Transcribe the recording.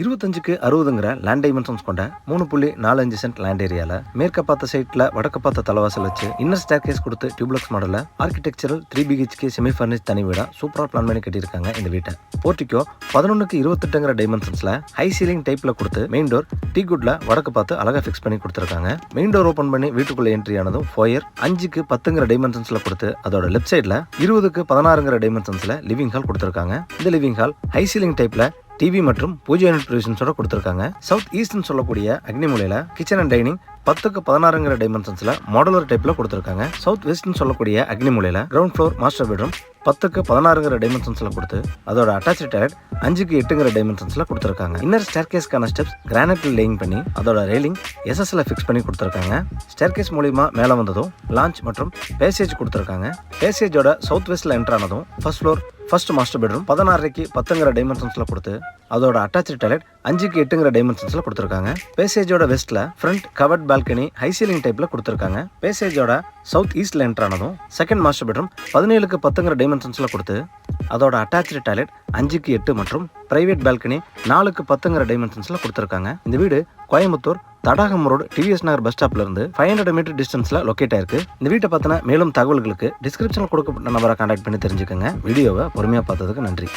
இருபத்தஞ்சுக்கு அறுபதுங்கிற land dimensions கொண்ட மூணு புள்ளி நாலஞ்சு சென்ட் லேண்ட் ஏரியால மேற்க பார்த்த சைட்ல வடக்க பார்த்த தலைவாசல் வச்சு இன்னர் ஸ்டேர் கேஸ் கொடுத்து டியூப்ளக்ஸ் மாடல architectural three BHK semi furnish தனி வீடா சூப்பரா பிளான் பண்ணி கட்டியிருக்காங்க இந்த வீட்டை. போர்ட்டிக்கோ பதினொன்னுக்கு இருபத்தெட்டுங்கிற டைமென்ஷன்ஸ்ல ஹை சீலிங் டைப்ல கொடுத்து மெயின் டோர் டீ குட்ல வடக்கு பார்த்து அழகா ஃபிக்ஸ் பண்ணி கொடுத்துருக்காங்க. மெயின் டோர் ஓப்பன் பண்ணி வீட்டுக்குள்ள என்ட்ரி ஆனதும் ஃபோயர் அஞ்சுக்கு பத்துங்கிற டைமென்ஷன்ஸ்ல கொடுத்து அதோட லெஃப்ட் சைடில் இருபதுக்கு பதினாறுங்கிற டைமென்ஷன்ஸ்ல லிவிங் ஹால் கொடுத்துருக்காங்க. இந்த லிவிங் ஹால் ஹை சீலிங் டைப்ல டிவி மற்றும் பூஜை யூனிட் ப்ரொவிஷன்ஸோட கொடுத்துருக்காங்க சவுத் ஈஸ்ட்னு சொல்லக்கூடிய அக்னிமூலையில் கிச்சன் அண்ட் டைனிங் பத்துக்கு பதினாறுங்கிற டைமென்ஷன்ஸில் மாடலர் டைப்பில் கொடுத்துருக்காங்க. சவுத் வெஸ்ட்னு சொல்லக்கூடிய அக்னிமூலையில் கிரவுண்ட் ஃப்ளோர் மாஸ்டர் பெட்ரூம் பத்துக்கு பதினாறுங்கிற டைமென்ஷன்ஸில் கொடுத்து அதோட அட்டாச் டாய்லெட் அஞ்சுக்கு எட்டுங்கிற டைமென்ஷன்ஸில் கொடுத்துருக்காங்க. இன்னர் ஸ்டேர்கேஸ்க்கான ஸ்டெப்ஸ் கிரானைட்டில் லேயிங் பண்ணி அதோட ரெயிலிங் எஸ்எஸ்ல ஃபிக்ஸ் பண்ணி கொடுத்துருக்காங்க. ஸ்டேர்கேஸ் மூலிமா மேலே வந்ததும் லான்ச் மற்றும் பேசேஜ் கொடுத்துருக்காங்க. பேசேஜோட சவுத் வெஸ்ட்டில் என்ட்ரானதும் first floor first master bedroom பதினாறரைக்கு பத்துங்கிற டைமென்ஷன்ஸில் கொடுத்து அதோட அட்டாச் டாய்லெட் அஞ்சுக்கு எட்டுங்கிற டைமென்ஷன்ஸில் கொடுத்துருக்காங்க. பேசேஜோட வெஸ்ட்டில் front covered balcony high ceiling டைப்பில் கொடுத்துருக்காங்க. பேசேஜோட சவுத் ஈஸ்டில் என்ட்ரு ஆனதும் செகண்ட் மாஸ்டர் பெட்ரூம் பதினேழுக்கு பத்துங்கிற டைமென்ஷன்ஸில் கொடுத்து அதோட அட்டாச்சு டாய்லெட் அஞ்சுக்கு எட்டு மற்றும் பிரைவேட் பால்கனி நாலுக்கு பத்துங்கிற டைமென்ஷன்ஸில் கொடுத்துருக்காங்க. இந்த வீடு Coimbatore Thadagam road TVS Nagar bus ஸ்டாப்ல இருந்து ஃபைவ் ஹண்ட்ரட் மீட்டர் டிஸ்டன்ஸ்ல லொக்கேட் ஆயிருக்கு. இந்த வீட்டை பத்தின மேலும் தகவல்களுக்கு டிஸ்கிரிப்ஷனில் கொடுக்கப்பட்ட நம்பரை கான்டாக்ட் பண்ணி தெரிஞ்சுக்கோங்க. வீடியோவை பொறுமையாக பார்த்ததுக்கு நன்றி.